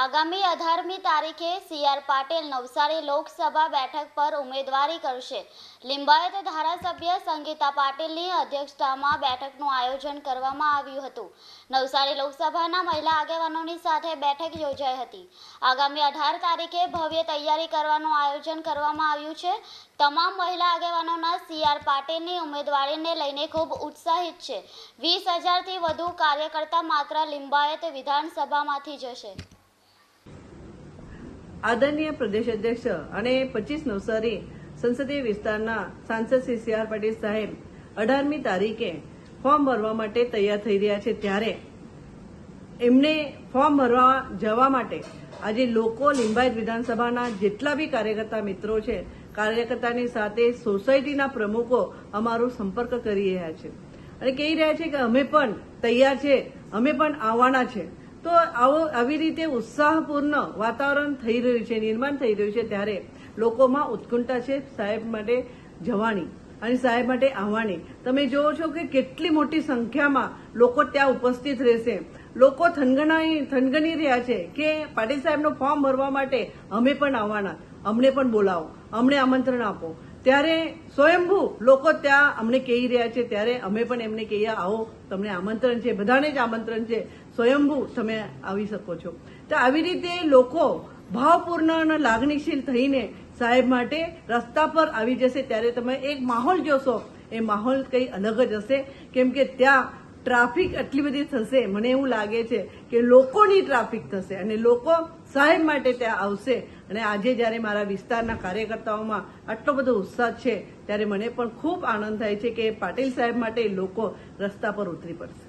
આગામી અઢારમી તારીખે સી આર પાટીલ નવસારી લોકસભા બેઠક પર ઉમેદવારી કરશે. લિંબાયત ધારાસભ્ય સંગીતા પાટીલની અધ્યક્ષતામાં બેઠકનું આયોજન કરવામાં આવ્યું હતું. નવસારી લોકસભાના મહિલા આગેવાનોની સાથે બેઠક યોજાઈ હતી. આગામી અઢાર તારીખે ભવ્ય તૈયારી કરવાનું આયોજન કરવામાં આવ્યું છે. તમામ મહિલા આગેવાનોના સી આર પાટીલની ઉમેદવારીને લઈને ખૂબ ઉત્સાહિત છે. વીસ હજારથી વધુ કાર્યકર્તા માત્ર લિંબાયત વિધાનસભામાંથી જશે આદરણીય પ્રદેશ અધ્યક્ષ અને પચીસ નવસારી સંસદીય વિસ્તારના સાંસદ શ્રી સી આર પાટીલ સાહેબ અઢારમી તારીખે ફોર્મ ભરવા માટે તૈયાર થઈ રહ્યા છે ત્યારે એમને ફોર્મ ભરવા જવા માટે આજે લોકો લિંબાયત વિધાનસભાના જેટલા બી કાર્યકર્તા મિત્રો છે, કાર્યકર્તાની સાથે સોસાયટીના પ્રમુખો અમારો સંપર્ક કરી રહ્યા છે અને કહી રહ્યા છે કે અમે પણ તૈયાર છે, અમે પણ આવવાના છે. તો આવો આવી રીતે ઉત્સાહપૂર્ણ વાતાવરણ થઈ રહ્યું છે, નિર્માણ થઈ રહ્યું છે, ત્યારે લોકોમાં ઉત્કંઠા છે, સાહેબ માટે જવાની અને સાહેબ માટે આવવાની. તમે જુઓ છો કે કેટલી મોટી સંખ્યામાં લોકો ત્યાં ઉપસ્થિત રહેશે. લોકો થનગણાઈ થનગણી રહ્યા છે કે પાટીલ સાહેબનું ફોર્મ ભરવા માટે અમે પણ આવવાના. અમને પણ બોલાવો. અમને આમંત્રણ આપો. ત્યારે સ્વયંભૂ લોકો ત્યાં અમને કહી રહ્યા છે, ત્યારે અમે પણ એમને કહીએ, આવો, તમને આમંત્રણ છે, બધાને જ આમંત્રણ છે. સ્વયંભૂ તમે આવી શકો છો. તો આવી રીતે લોકો ભાવપૂર્ણ અને લાગણીશીલ થઈને સાહેબ માટે રસ્તા પર આવી જશે, ત્યારે તમે એક માહોલ જોશો. એ માહોલ કંઈ અલગ જ હશે. કેમ કે ત્યાં ટ્રાફિક આટલી બધી થશે, મને એવું લાગે છે કે લોકોની ટ્રાફિક થશે અને લોકો સાહેબ માટે ત્યાં આવશે. અને આજે જ્યારે મારા વિસ્તારના કાર્યકર્તાઓમાં આટલો બધો ઉત્સાહ છે, ત્યારે મને પણ ખૂબ આનંદ થાય છે કે પાટીલ સાહેબ માટે લોકો રસ્તા પર ઉતરી પડશે.